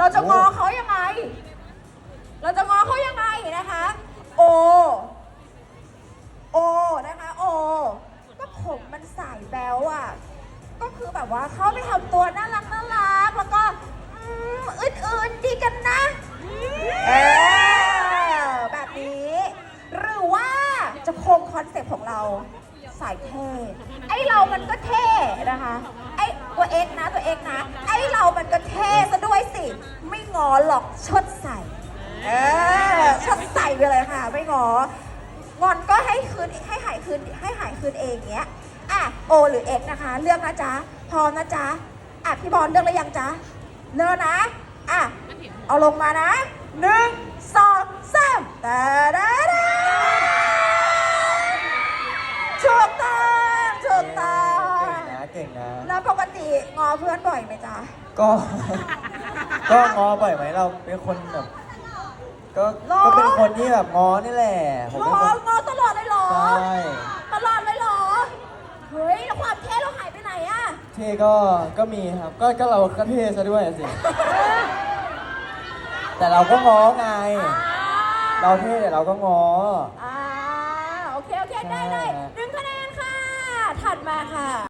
เราจะงอเขายังไง เราจะงอเขายังไงนะคะ โอ โอนะคะ โอ ก็ผมมันสายแบวอะ ก็คือแบบว่าเขาไปทำตัวน่ารักน่ารักแล้วก็อืมอื่นๆดีกันนะเออแบบนี้ หรือว่าจะคงคอนเซ็ปต์ของเราสายเท่ไอเรามันก็เท่นะคะ ไอตัวเอกนะตัวเอกนะ ไอเรามันก็เท่ อหรอกชดใส่เออชดใส่ไปเลยค่ะ ไม่งองอนก็ให้คืนให้หายคืนให้หายคืนเองเงี้ยอะโอหรือเอกนะคะ เลือกนะจ๊ะพร้อมนะจ๊ะอะพี่บอลเลือกแล้วยังจ๊ะเลือกนะอะเอาลงมานะหนึ่งสองสามตาดาดาถูกต้องถูกต้องเก่งนะ เก่งนะ แล้วปกติงอเพื่อนบ่อยไหมจ๊ะก็ ก็งอบ่อยไหมเราเป็นคนแบบก็หรอ ก็เป็นคนที่แบบงอนี่แหละผมงเป็นอคนงอตลอดเลยเหรอ ใช่ตลอดเลยเหรอ เฮ้ยแล้วความเท่เราหายไปไหนอะเท่ก็ก็มีครับก็ก็เราก็เท่ซะด้วยสิแต่เราก็ง้อไงอ่าเราเท่แต่เราก็ง้ออ่า โอเค โอเค ได้ได้หนึ่งคะแนนค่ะ ถัดมาค่ะ